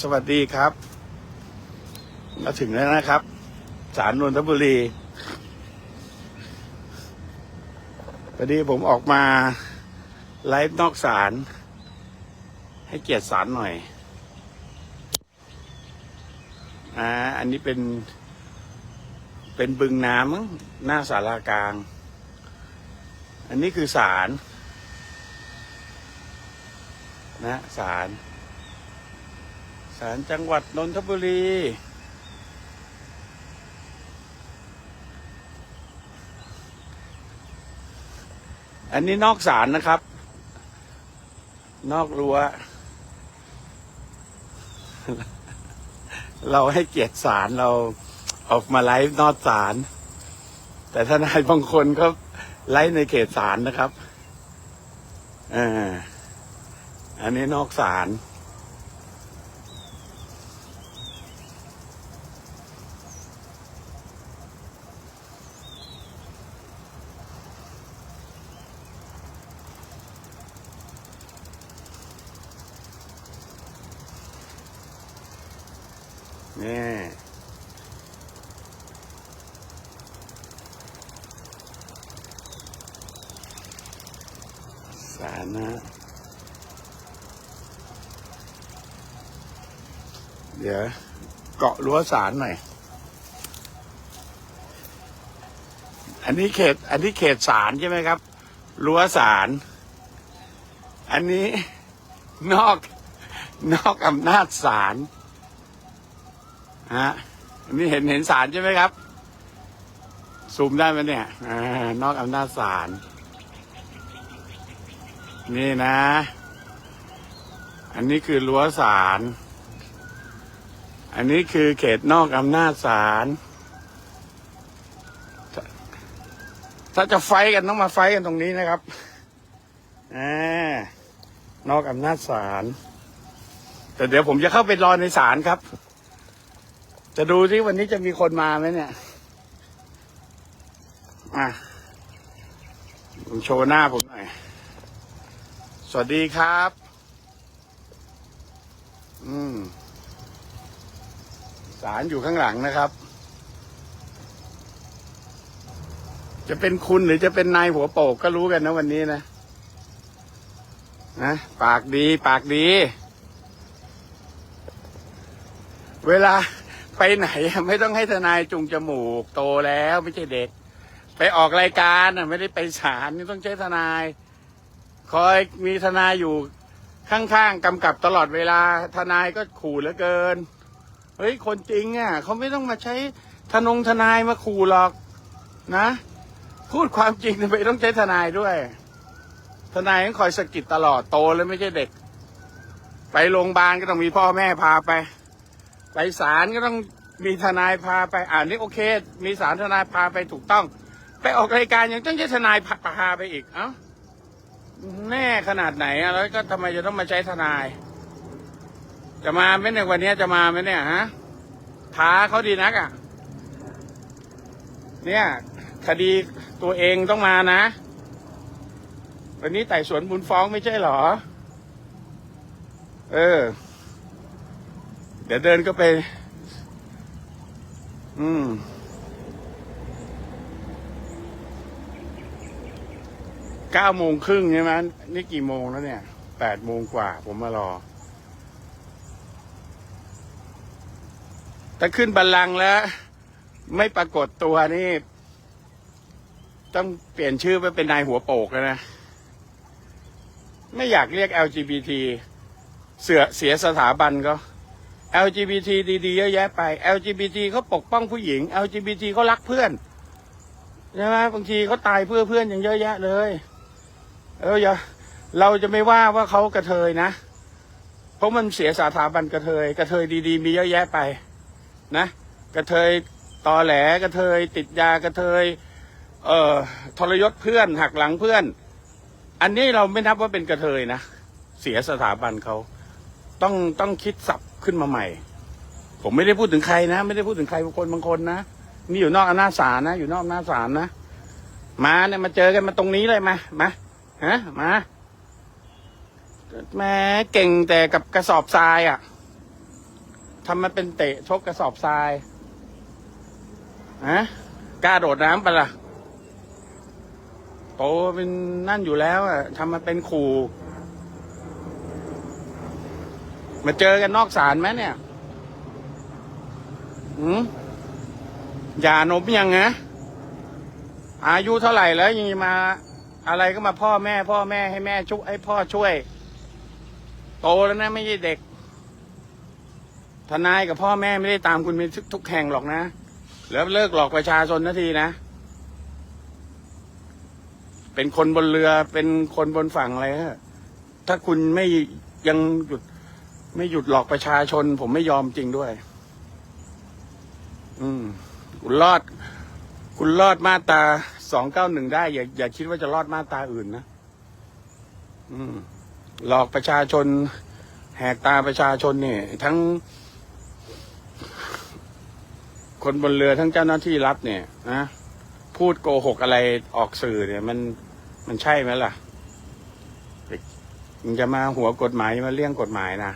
สวัสดีครับมาถึงแล้วนะครับศาลนนทบุรีพอดีผมออกมาไลฟ์นอกศาลให้เกียรติศาลหน่อยอ่าอันนี้เป็น เป็นบึงน้ำหน้าศาลากลาง อันนี้คือศาลนะศาล ศาลจังหวัดนนทบุรี อันนี้นอกศาลนะครับ นอกรั้ว เราให้เกียรติศาลเราออกมาไลฟ์นอกศาล แต่ทนายบางคนก็ไลฟ์ในเขตศาลนะครับอ่าอันนี้นอกศาล นี่สานะเดี๋ยวเกาะรั้วสารหน่อย อันนี้เขต อันนี้เขตสารใช่ไหมครับ รั้วสาร อันนี้นอกนอกอำนาจศาล ฮะอันนี้เห็นเห็นสารใช่ไหมครับซูมได้ไหมเนี่ยอนอกอำนาจศาลนี่นะ อันนี้คือรั้วศาลอันนี้คือเขตนอกอำนาจศาลถ้าถ้าจะไฟกันต้องมาไฟกันตรงนี้นะครับอ่านอกอำนาจศาลแต่เดี๋ยวผมจะเข้าไปรอในศาลครับ จะดูที่วันนี้จะมีคนมาไหมเนี่ยอะผมโชว์หน้าผมหน่อย สวัสดีครับ อืม สารอยู่ข้างหลังนะครับ จะเป็นคุณหรือจะเป็นนายหัวโปกก็รู้กันนะวันนี้นะ นะ ปากดี ปากดี เวลา ไปไหน ไม่ต้องให้ทนายจุงจมูก โตแล้วไม่ใช่เด็ก ไปออกรายการไม่ได้ไปศาลนี่ต้องใช้ทนาย คอยมีทนายอยู่ข้างๆกำกับตลอดเวลา ทนายก็ขู่เหลือเกิน เฮ้ย คนจริงอะเขาไม่ต้องมาใช้ทนงทนายมาขู่หรอกนะ พูดความจริงทำไมต้องใช้ทนายด้วย ทนายต้องคอยสะกิดตลอดโตแล้วไม่ใช่เด็ก ไปโรงพยาบาลก็ต้องมีพ่อแม่พาไป ไปศาลก็ต้องมีทนายพาไปอ่านนี่โอเค มีศาลทนายพาไปถูกต้อง ไปออกรายการยังต้องใช้ทนายพาพาไปอีกเอ้าแน่ขนาดไหนอะแล้วก็ทำไมจะต้องมาใช้ทนาย จะมาไหมเนี่ยวันนี้จะมาไหมเนี่ยฮะท้าเขาดีนักอะ่ะ เนี่ย คดีตัวเองต้องมานะ วันนี้ไต่สวนมูลฟ้องไม่ใช่หรอ เออ ดี๋ยวเดินก็ไป อืม เก้าโมงครึ่งใช่ไหมนี่กี่โมงแล้วเนี่ย แปดโมงกว่าผมมารอ ถ้าขึ้นบัลลังแล้ว ไม่ปรากฏตัวนี่ ต้องเปลี่ยนชื่อไปเป็นนายหัวโปกแล้วนะ ไม่อยากเรียก LGBT เสือเสียสถาบันก็ LGBT ดีๆเยอะแยะไป LGBT เขาปกป้องผู้หญิง LGBT เขารักเพื่อนใช่ไหมบางทีเขาตายเพื่อเพื่อนอย่างเยอะแยะเลย เอออย่าเราจะไม่ว่าว่าเขากระเทยนะ เพราะมันเสียสถาบันกระเทย กระเทยดีๆ มีเยอะแยะไป นะกระเทยตอแหลกระเทย ติดยากระเทย เอ่อทรยศเพื่อนหักหลังเพื่อน อันนี้เราไม่นับว่าเป็นกระเทยนะเสียสถาบันเขา ต้องต้องคิดสับขึ้นมาใหม่ ผมไม่ได้พูดถึงใครนะ ไม่ได้พูดถึงใครบางคนบางคนนะนี่อยู่นอกอำนาจศาลนะ อยู่นอกอำนาจศาลนะมาเนี่ยมาเจอกันมาตรงนี้เลยมามาฮะมาแม้เก่งแต่กับกระสอบทรายอะทำมาเป็นเตะชกกระสอบทรายฮะกล้าโดดน้ำปะล่ะโตเป็นนั่นอยู่แล้วอะทำมาเป็นขู่ มาเจอกันนอกศาลไหมเนี่ยหืมอย่านมยังนะอายุเท่าไหร่แล้วยังมา อะไรก็มาพ่อแม่ พ่อแม่ให้แม่ช่วยให้พ่อช่วย โตแล้วนะไม่ใช่เด็ก ทนายกับพ่อแม่ไม่ได้ตามคุณไปทุกแห่งหรอกนะแล้วเลิกหลอกประชาชนนาทีนะ เป็นคนบนเรือเป็นคนบนฝั่งอะไรฮะถ้าคุณไม่ยังหยุด ไม่หยุดหลอกประชาชน ผมไม่ยอมจริงด้วย อืมคุณรอด คุณรอดมาตาสองเก้าหนึ่งได้ อย่าอย่าคิดว่าจะรอดมาตาอื่นนะอืม หลอกประชาชน แหกตาประชาชนเนี่ยทั้ง คนบนเรือทั้งเจ้าหน้าที่รัฐเนี่ยนะพูดโกหกอะไรออกสื่อเนี่ย มันมันใช่ไหมล่ะมันจะมาหัวกฎหมายมาเลี่ยงกฎหมายนะ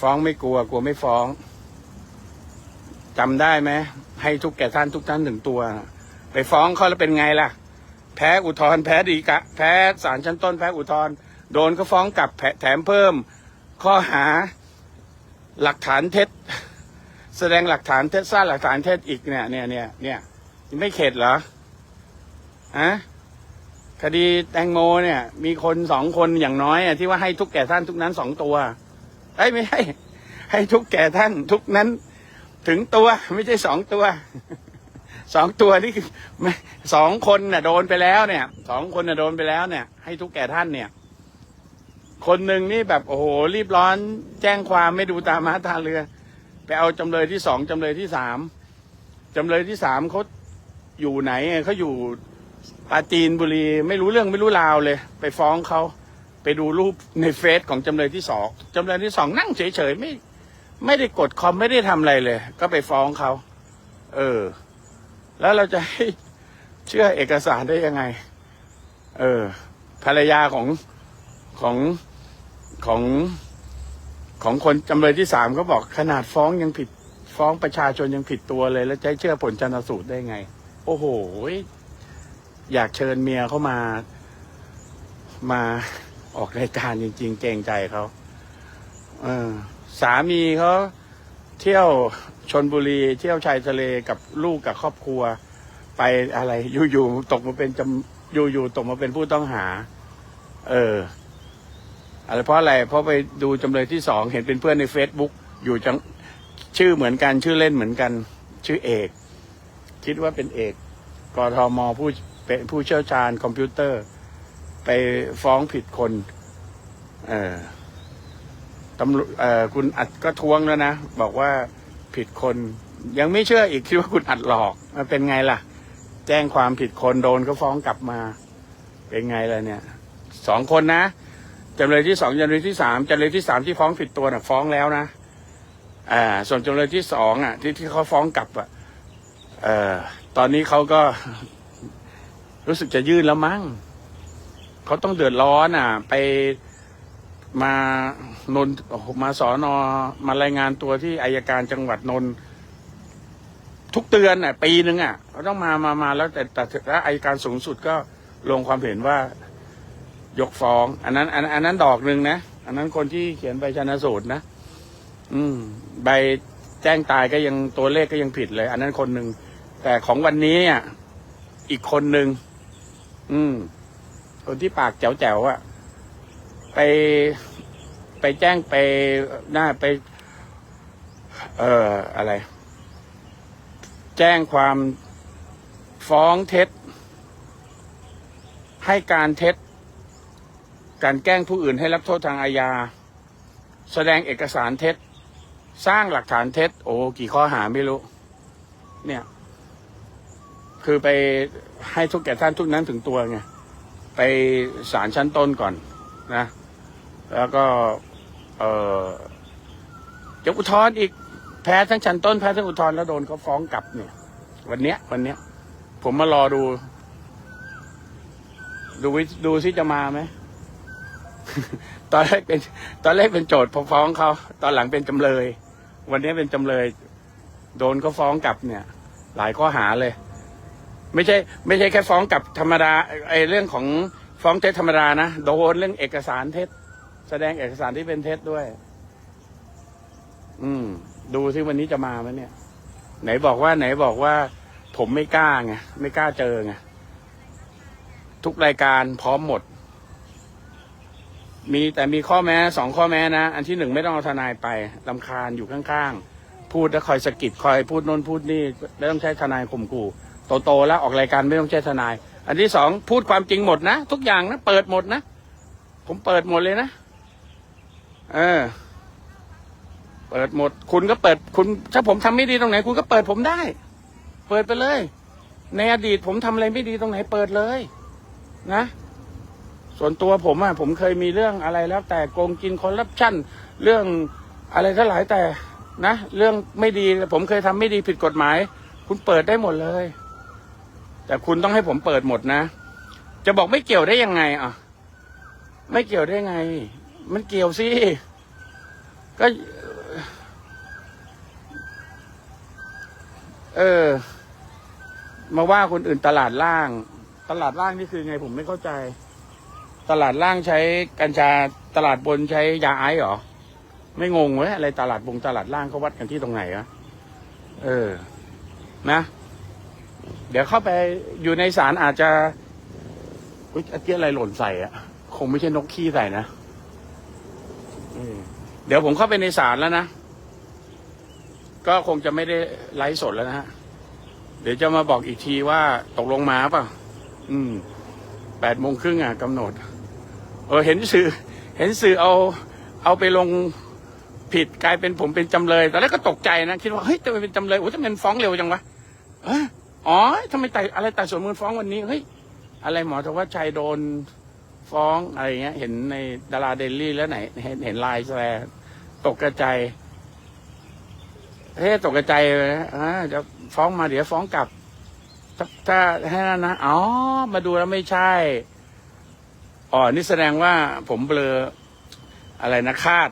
ฟ้องไม่กลัว กลัวไม่ฟ้องจำได้ไหมให้ทุกแก่ท่านทุกท่านถึงตัว ไปฟ้องเขาแล้วเป็นไงล่ะ แพ้อุทธรณ์แพ้ดีกะ แพ้ศาลชั้นต้นแพ้อุทธรณ์โดนก็ฟ้องกลับแผแถมเพิ่ม ข้อหาหลักฐานเท็จ แสดงหลักฐานเท็จสร้างหลักฐานเท็จอีกเนี่ยเนี่ยเนี่ยเนี่ยไม่เข็ดเหรอฮะคดีแตงโมเนี่ย มีคนสองคนอย่างน้อยอที่ว่าให้ทุกแก่ท่านทุกนั้นสองตัว เอ้ยไม่ใช่ให้ทุกแก่ท่านทุกนั้น ถึงตัวไม่ใช่สองตัวสองตัวนี่คือสองคนน่ะโดนไปแล้วเนี่ยสองคนน่ะโดนไปแล้วเนี่ย ให้ทุกแก่ท่านเนี่ย คนหนึ่งนี่แบบโอ้โหรีบร้อนแจ้งความไม่ดูตามาตาเรือ ไปเอาจำเลยที่สองจำเลยที่สามจำเลยที่สามเขาอยู่ไหนเขาอยู่ปาจีนบุรี ไม่รู้เรื่องไม่รู้ราวเลย ไปฟ้องเขา ไปดูรูปในเฟซของจำเลยที่สองจำเลยที่สองนั่งเฉยๆไม่ ไม่ได้กดคอมไม่ได้ทำอะไรเลย ก็ไปฟ้องเขา เออ แล้วเราจะให้เชื่อเอกสารได้ยังไง เออ ภรรยาของของของของคนจำเลยที่สามเขาบอกขนาดฟ้องยังผิดฟ้องประชาชนยังผิดตัวเลย แล้วจะเชื่อผลชันสูตรได้ไง โอ้โห อยากเชิญเมียเข้ามามา ออกรายการจริง ๆ เกรงใจเขาเออสามีเขาเที่ยวชนบุรีเที่ยวชายทะเลกับลูกกับครอบครัว ไปอะไรอยู่ๆตกมาเป็นจำอยู่ๆตกมาเป็นผู้ต้องหา เอออะไรเพราะอะไรเพราะไปดูจำเลยที่สองเห็นเป็นเพื่อนใน Facebook อยู่จังชื่อเหมือนกันชื่อเล่นเหมือนกัน ชื่อเอก คิดว่าเป็นเอกกทมผู้เป็นผู้เชี่ยวชาญคอมพิวเตอร์ ไปฟ้องผิดคน เออตำรวจเออคุณอัดก็ทวงแล้วนะ บอกว่าผิดคน ยังไม่เชื่ออีกคิดว่าคุณอัดหลอกมันเป็นไงล่ะ แจ้งความผิดคนโดนก็ฟ้องกลับมา เป็นไงล่ะเนี่ยสองคนนะจำเลยที่สองจำเลยที่สามจำเลยที่สามที่ฟ้องผิดตัวน่ะ ฟ้องแล้วนะอ่า ส่วนจำเลยที่สองอะ ที่ที่เขาฟ้องกลับอะเอ่อตอนนี้เขาก็ รู้สึกจะยื่นแล้วมั้ง เขาต้องเดือดร้อนอะ ไปมานนมาสอนอมารายงานตัวที่อายการจังหวัดนนท์ทุกเดือนอะ ปีหนึ่งอะเขาต้องมามามาแล้วแต่แต่แล้วอายการสูงสุดก็ลงความเห็นว่ายกฟ้อง อันนั้น อันอันนั้นดอกหนึ่งนะอันนั้นคนที่เขียนใบชนะสูตรนะอืม ใบแจ้งตายก็ยังตัวเลขก็ยังผิดเลย อันนั้นคนหนึ่งแต่ของวันนี้อะอีกคนหนึ่งอืม คนที่ปากแจ๋วๆอะไปไปแจ้งไปหน้าไป เอ่ออะไร แจ้งความฟ้องเท็จ ให้การเท็จ การแกล้งผู้อื่นให้รับโทษทางอาญา แสดงเอกสารเท็จ สร้างหลักฐานเท็จ โอ้กี่ข้อหาไม่รู้ เนี่ย คือไปให้ทุกแก่ท่านทุกนั้นถึงตัวไง ไปศาลชั้นต้นก่อนนะ แล้วก็ เออจะอุทธรณ์อีกแพ้ทั้งชั้นต้นแพ้ทั้งอุทธรณ์แล้วโดนเขาฟ้องกลับเนี่ย วันเนี้ย วันเนี้ย ผมมารอดู ดูวิดูซิจะมาไหมตอนแรกเป็น ตอนแรกเป็นโจทย์ฟ้องเขา ตอนหลังเป็นจำเลย วันนี้เป็นจำเลย โดนเขาฟ้องกลับเนี่ย หลายข้อหาเลย ไม่ใช่ ไม่ใช่แค่ฟ้องกับธรรมดาไอ้เรื่องของฟ้องเท็จธรรมดานะโดนเรื่องเอกสารเท็จ แสดงเอกสารที่เป็นเท็จด้วย อืม ดูซิวันนี้จะมาไหมเนี่ย ไหนบอกว่าไหนบอกว่า ผมไม่กล้าไงไม่กล้าเจอไงทุกรายการพร้อมหมด มีแต่มีข้อแม้สองข้อแม้นะ อันที่หนึ่งไม่ต้องเอาทนายไปลำคาญอยู่ข้างๆ พูดแล้วคอยสะกิดคอยพูดโน้นพูดนี่ไม่ต้องใช้ทนายข่มขู่ โตๆแล้วออกรายการไม่ต้องใช้ทนาย อันที่สองพูดความจริงหมดนะ ทุกอย่างนะเปิดหมดนะ ผมเปิดหมดเลยนะ เออ เปิดหมด คุณก็เปิดคุณ ถ้าผมทำไม่ดีตรงไหน คุณก็เปิดผมได้ เปิดไปเลย ในอดีตผมทำอะไรไม่ดีตรงไหน เปิดเลย นะส่วนตัวผมอะผมเคยมีเรื่องอะไรแล้ว แต่โกงกินคอร์รัปชันเรื่องอะไรทั้งหลายแต่นะ เรื่องไม่ดีผมเคยทำไม่ดีผิดกฎหมาย คุณเปิดได้หมดเลย แต่คุณต้องให้ผมเปิดหมดนะ จะบอกไม่เกี่ยวได้ยังไงอะ ไม่เกี่ยวได้ไง มันเกี่ยวสิ ก็ เออ มาว่าคนอื่นตลาดล่าง ตลาดล่างนี่คือไงผมไม่เข้าใจ ตลาดล่างใช้กัญชา ตลาดบนใช้ยาไอซ์เหรอ ไม่งงเว้ยอะไรตลาดบงตลาดล่างเขาวัดกันที่ตรงไหนอะเออ นะ เดี๋ยวเข้าไปอยู่ในศาลอาจจะอุ้ยอเกี้ยอะไรหล่นใส่อะคงไม่ใช่นกขี้ใส่นะเดี๋ยวผมเข้าไปในศาลแล้วนะ ก็คงจะไม่ได้ไลฟ์สดแล้วนะฮะ เดี๋ยวจะมาบอกอีกทีว่าตกลงมาเปล่ะอืมแปดโมงครึ่งอะกำหนด เออเห็นสื่อ เห็นสื่อเอา เอาไปลงผิดกลายเป็นผมเป็นจำเลย ตอนแรกก็ตกใจนะ คิดว่า เฮ้ยทำไมเป็นจำเลยโอ้ทำไมมันฟ้องเร็วจังวะเอ๋อทำไมไต่อะไรไต่สวนมูลฟ้องวันนี้เฮ้ยอะไรหมอธวัชชัยโดนฟ้องอะไรเงี้ย เห็นในดาราเดลี่แล้วไหน เห็นเห็นลน์แชร์ตกกระจายเฮ้ยตกกระจายเลยนะอ่าจะฟ้องมาเดี๋ยวฟ้องกลับ ถ้าถ้าให้นั่นนะอ๋อ มาดูแล้วไม่ใช่ อ๋อ นี่แสดงว่าผมเบลออะไรนะคาด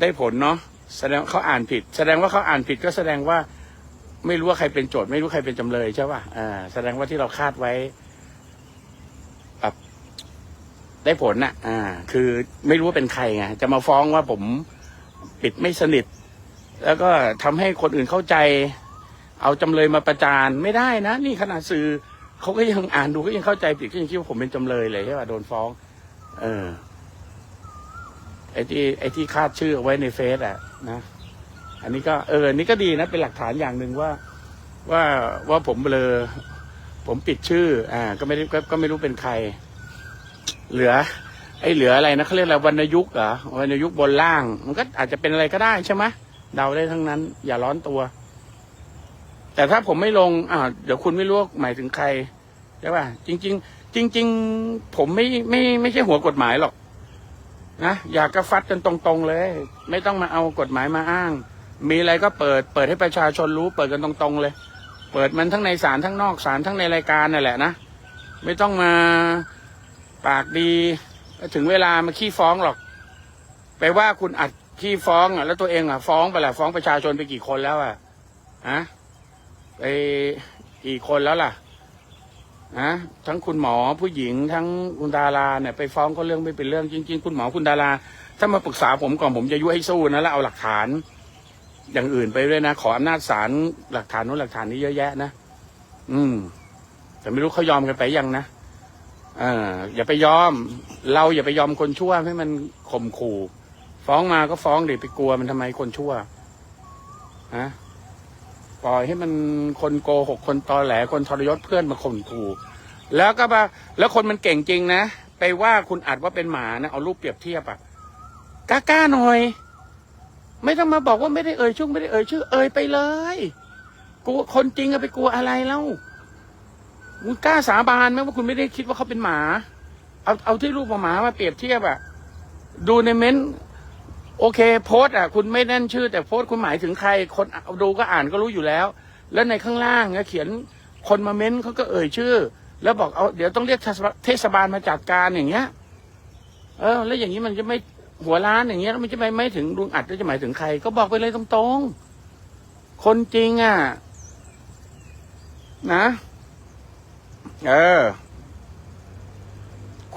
ได้ผลเนาะแสดงว่าเขาอ่านผิด แสดงว่าเขาอ่านผิดก็แสดงว่า ไม่รู้ว่าใครเป็นโจทย์ไม่รู้ใครเป็นจำเลยใช่ป่ะอ่า แสดงว่าที่เราคาดไว้แบบได้ผลน่ะ อ่า คือไม่รู้ว่าเป็นใครไงจะมาฟ้องว่าผมปิดไม่สนิท แล้วก็ทำให้คนอื่นเข้าใจ เอาจำเลยมาประจานไม่ได้นะนี่ขนาดสื่อเขาก็ยังอ่านดูก็ยังเข้าใจผิดก็ยังคิดว่าผมเป็นจำเลยเลยใช่ป่ะโดนฟ้อง เออ ไอ้ที่ไอ้ที่คาดชื่อเอาไว้ในเฟซอะนะ อันนี้ก็เอออันนี้ก็ดีนะเป็นหลักฐานอย่างหนึ่งว่า ว่าว่าผมเบลอผมปิดชื่อ อ่า ก็ไม่ได้ก็ไม่รู้เป็นใคร เหลือ ไอ้เหลืออะไรนะเขาเรียกอะไรวรรณยุกต์เหรอวรรณยุกต์บนล่าง มันก็อาจจะเป็นอะไรก็ได้ใช่ไหมเดาได้ทั้งนั้น อย่าร้อนตัว แต่ถ้าผมไม่ลงอ่าเดี๋ยวคุณไม่รู้หมายถึงใครใช่ป่ะจริง ๆ จริง ๆ ผมไม่ไม่ไม่ใช่หัวกฎหมายหรอกนะอยากก็ฟัดกันตรง ๆ เลย ไม่ต้องมาเอากฎหมายมาอ้าง มีอะไรก็เปิด เปิดให้ประชาชนรู้ เปิดกันตรงๆเลย เปิดมันทั้งในศาลทั้งนอกศาลทั้งในรายการนั่นแหละนะ ไม่ต้องมาปากดี ถึงเวลามาขี้ฟ้องหรอก ไปว่าคุณอัดขี้ฟ้องอะแล้วตัวเองอะฟ้องไปแหละฟ้องประชาชนไปกี่คนแล้วอะฮะไปกี่คนแล้วล่ะฮะทั้งคุณหมอผู้หญิงทั้งคุณดาราเนี่ยไปฟ้องก็เรื่องไม่เป็นเรื่องจริง ๆ คุณหมอคุณดารา ถ้ามาปรึกษาผมก่อนผมจะยุให้สู้นะแล้วเอาหลักฐาน อย่างอื่นไปด้วยนะ ขออำนาจศาลหลักฐานนู้นหลักฐานนี้เยอะแยะนะอืม แต่ไม่รู้เขายอมกันไปยังนะเอออย่าไปยอม เราอย่าไปยอมคนชั่วให้มันข่มขู่ ฟ้องมาก็ฟ้องเดิไปกลัวมันทำไมคนชั่วฮะปล่อยให้มันคนโกหกคนตอแหลคนทรยศเพื่อนมาข่มขู่ แล้วก็มาแล้วคนมันเก่งจริงนะไปว่าคุณอัดว่าเป็นหมานะเอารูปเปรียบเทียบอะกล้าๆหน่อย ไม่ต้องมาบอกว่าไม่ได้เอ่ยชื่อไม่ได้เอ่ยชื่อ เอ่ยไปเลยกลัวคนจริงอะไปกลัวอะไรเล่าคุณกล้าสาบานไหมว่าคุณไม่ได้คิดว่าเขาเป็นหมา เอาเอาที่รูปหมามาเปรียบเทียบอะดูในเม้นโอเค โพสอะคุณไม่แน่นชื่อ แต่โพสคุณหมายถึงใคร คนเอาดูก็อ่านก็รู้อยู่แล้ว แล้วในข้างล่างเนี่ยเขียนคนมาเม้นเขาก็เอ่ยชื่อ แล้วบอกเอาเดี๋ยวต้องเรียกเทศบาลมาจัดการอย่างเงี้ย เออ แล้วอย่างนี้มันจะไม่ หัวล้านอย่างเงี้ยแล้วมันจะไม่ไม่ถึงลุงอัดแล้วจะหมายถึงใคร ก็บอกไปเลยตรงๆ คนจริงอะ นะ เออ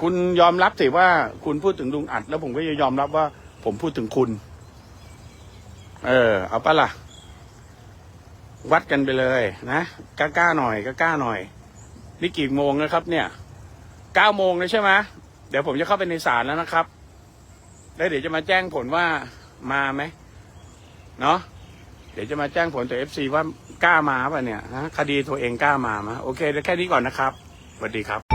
คุณยอมรับสิว่า คุณพูดถึงลุงอัด แล้วผมก็จะยอมรับว่า ผมพูดถึงคุณ เออ เอาปะล่ะ วัดกันไปเลย นะกล้าๆหน่อยกล้าๆหน่อย นี่กี่โมงนะครับ เนี่ยเก้าโมงแล้วใช่ไหมเดี๋ยวผมจะเข้าไปในศาลแล้วนะครับ แล้วเดี๋ยวจะมาแจ้งผลว่ามาไหมเนาะเดี๋ยวจะมาแจ้งผลต่อเอฟซีว่ากล้ามาป่ะเนี่ยฮะคดีตัวเองกล้ามามะโอเคเดี๋ยวแค่นี้ก่อนนะครับสวัสดีครับ